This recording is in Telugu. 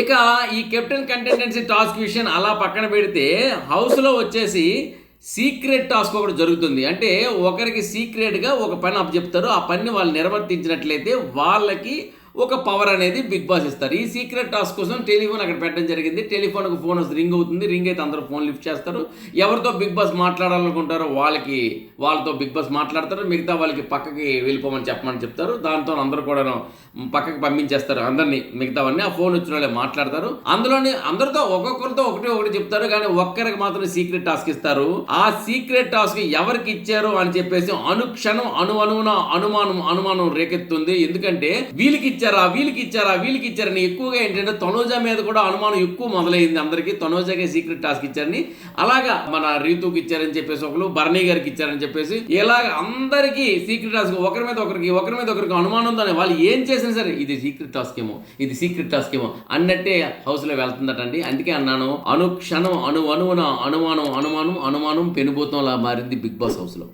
ఇక ఈ కెప్టెన్ కంటెంటెన్సీ టాస్క్ విషయం అలా పక్కన పెడితే హౌస్లో వచ్చేసి సీక్రెట్ టాస్క్ ఒకటి జరుగుతుంది. అంటే ఒకరికి సీక్రెట్గా ఒక పని అప్పచెప్తారు. ఆ పని వాళ్ళు నిర్వర్తించినట్లయితే వాళ్ళకి ఒక పవర్ అనేది బిగ్ బాస్ ఇస్తారు. ఈ సీక్రెట్ టాస్క్ కోసం టెలిఫోన్ అక్కడ పెట్టడం జరిగింది. టెలిఫోన్కి ఫోన్ వస్తుంది రింగ్ అవుతుంది. రింగ్ అయితే అందరూ ఫోన్ లిఫ్ట్ చేస్తారు. ఎవరితో బిగ్ బాస్ మాట్లాడాలనుకుంటారో వాళ్ళకి వాళ్ళతో బిగ్ బాస్ మాట్లాడతారు. మిగతా వాళ్ళకి పక్కకి వెళ్ళిపోమని చెప్పమని చెప్తారు. దాంతో అందరూ కూడా పక్కకి పంపించేస్తారు అందరినీ. మిగతావన్నీ ఆ ఫోన్ వచ్చిన వాళ్ళే మాట్లాడతారు. అందులోనే అందరితో ఒక్కొక్కరితో ఒకటి ఒకటి చెప్తారు. కానీ ఒక్కరికి మాత్రం సీక్రెట్ టాస్క్ ఇస్తారు. ఆ సీక్రెట్ టాస్క్ ఎవరికి ఇచ్చారు అని చెప్పేసి అనుక్షణం అణు అనుమానం అనుమానం రేకెత్తుంది. ఎందుకంటే వీళ్ళకి ఇచ్చారు వీళ్ళకి ఇచ్చారా? వీళ్ళకి ఇచ్చారని ఎక్కువగా ఏంటంటే తనోజ మీద కూడా అనుమానం ఎక్కువ మొదలైంది అందరికీ. తనోజాకే సీక్రెట్ టాస్క్ ఇచ్చారని. అలాగా మన రీతుకి ఇచ్చారని చెప్పేసి ఒకరు భరణి గారికి ఇచ్చారని చెప్పేసి. ఇలాగ అందరికీ సీక్రెట్ టాస్క్ ఒకరి మీద ఒకరికి ఒకరి మీద ఒకరికి అనుమానం ఉందని వాళ్ళు ఏం చేసినా సరే ఇది సీక్రెట్ టాస్క్ ఏమో ఇది సీక్రెట్ టాస్క్ ఏమో అన్నట్టే హౌస్లో వెళ్తుందటండి. అందుకే అన్నాను అనుక్షణం అణు అణువున అనుమానం అనుమానం అనుమానం పెనుభూతంలా మారింది బిగ్ బాస్ హౌస్లో